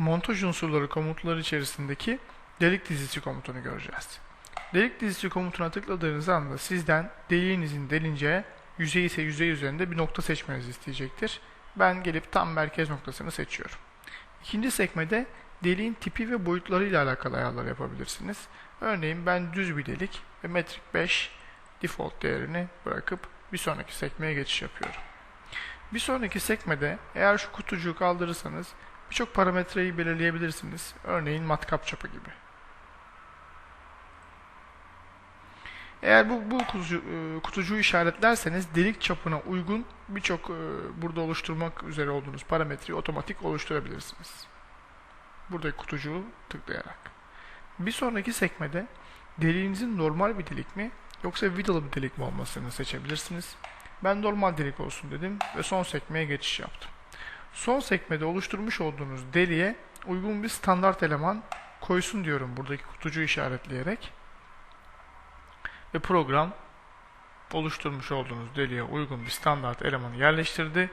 montaj unsurları komutları içerisindeki delik dizisi komutunu göreceğiz. Delik dizisi komutuna tıkladığınız anda sizden deliğinizin delince yüzey ise yüzey üzerinde bir nokta seçmenizi isteyecektir. Ben gelip tam merkez noktasını seçiyorum. İkinci sekmede deliğin tipi ve boyutlarıyla alakalı ayarlar yapabilirsiniz. Örneğin ben düz bir delik ve metrik 5 default değerini bırakıp bir sonraki sekmeye geçiş yapıyorum. Bir sonraki sekmede eğer şu kutucuğu kaldırırsanız birçok parametreyi belirleyebilirsiniz. Örneğin matkap çapı gibi. Eğer bu, bu kutucu, e, kutucuğu işaretlerseniz delik çapına uygun birçok e, burada oluşturmak üzere olduğunuz parametreyi otomatik oluşturabilirsiniz. Buradaki kutucuğu tıklayarak. Bir sonraki sekmede deliğinizin normal bir delik mi yoksa vidalı bir delik mi olmasını seçebilirsiniz. Ben normal delik olsun dedim ve son sekmeye geçiş yaptım. Son sekmede oluşturmuş olduğunuz deliğe uygun bir standart eleman koysun diyorum buradaki kutucuğu işaretleyerek. Ve program oluşturmuş olduğunuz deliğe uygun bir standart elemanı yerleştirdi.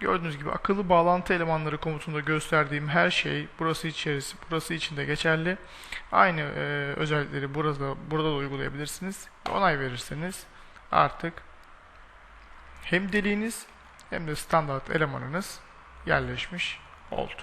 Gördüğünüz gibi akıllı bağlantı elemanları komutunda gösterdiğim her şey burası içerisi, burası içinde geçerli. Aynı e, özellikleri burada burada da uygulayabilirsiniz. Onay verirseniz artık hem deliğiniz hem de standart elemanınız yerleşmiş oldu.